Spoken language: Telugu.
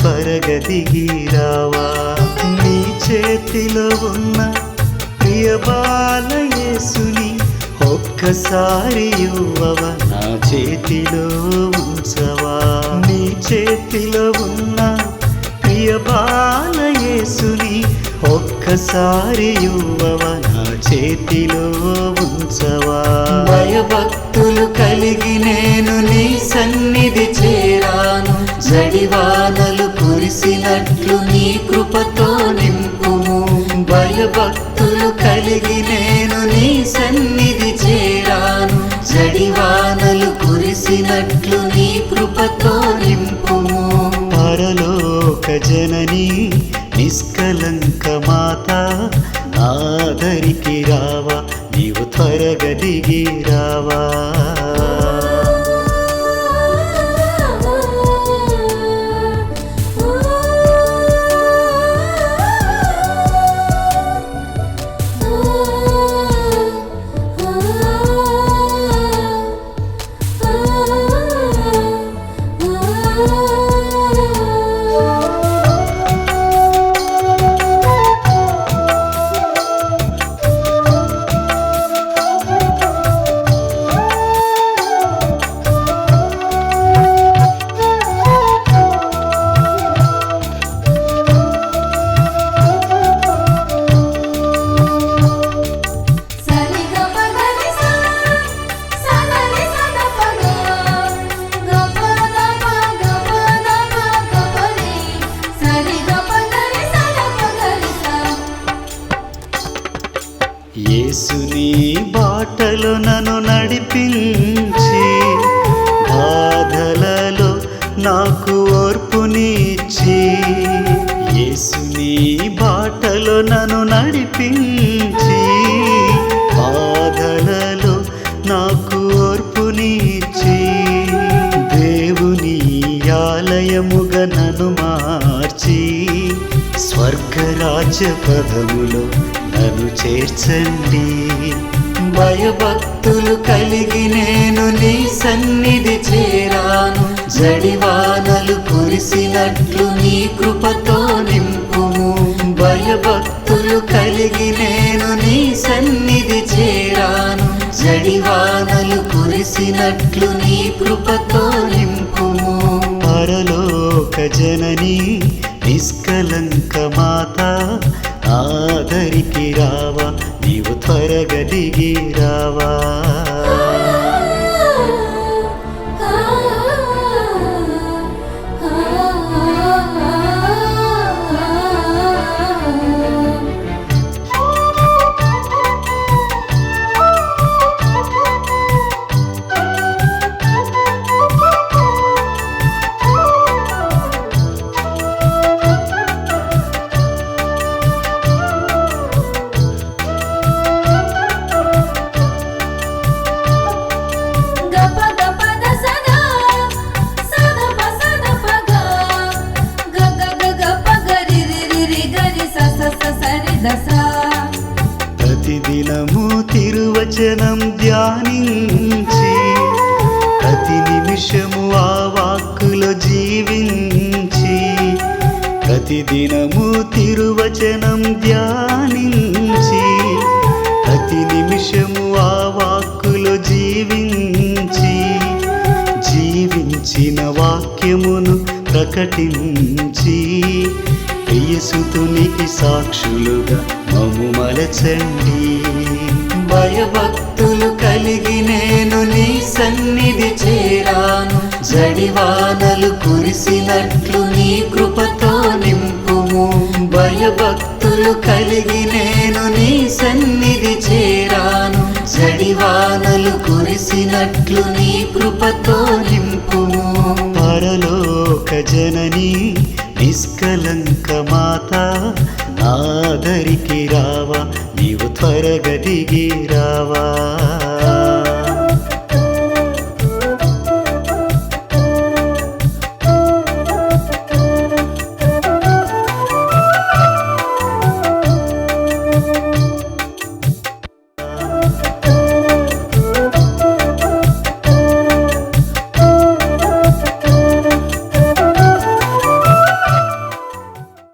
దిగి నీ చేతిలో ఉన్న ప్రియబాలయేసుని ఒక్కసారి యువవ నా చేతిలో ఉంచవా? నీ చేతిలో ఉన్న ప్రియబాలయేసుని ఒక్కసారి యువవ నా చేతిలో ఉంచవా? భయభక్తులు కలిగినే నీ కృపతో నింపుము. భయభక్తులు కలిగి నేను నీ సన్నిధి చేరాను. జడివానలు కురిసినట్లు నీ కృపతో నింపుము. పరలోక జనని నిష్కలంక మాత నాదరికి రావా నీవు త్వరగా రావా. ఏసుని బాటలో నన్ను నడిపించి బాధలలో నాకు ఓర్పునిచ్చి ఏసుని బాటలో నన్ను నడిపించి బాధలలో నాకు ఓర్పునిచ్చి దేవుని ఆలయముగా నన్ను మార్చి స్వర్గరాజ్య పదములో నన్ను చేర్చండి. భయభక్తులు కలిగి నేను నీ సన్నిధి చేరాను. జడివానలు కురిసినట్లు నీ కృపతో నింపుము. భయభక్తులు కలిగి నేను నీ సన్నిధి చేరాను. జడివానలు కురిసినట్లు నీ కృపతో నింపుము. పరలోక జనని నిష్కలంక మాత ఆదరికి రావా నీవు త్వరగదిగి రావా. ప్రతిదినము తిరువచనం ధ్యానించి ప్రతి నిమిషము ఆ వాక్కులో జీవించి ప్రతిదినము తిరువచనం ధ్యానించి ప్రతి నిమిషము ఆ వాక్కులో జీవించి జీవించిన వాక్యమును ప్రకటించి ప్రియసుతునికి సాక్షులుగా మము మలచండి. భయభక్తులు కలిగి నేను నీ సన్నిధి చేరాను. జడివానలు కురిసినట్లు నీ కృపతో నింపుము. భయభక్తులు కలిగి నేను నీ సన్నిధి చేరాను. జడివానలు కురిసినట్లు నీ కృపతో నింపుము. పరలోక జననీ నిష్కలంక మాత నాదరికి రావా నీవు త్వరగదిగి రావా.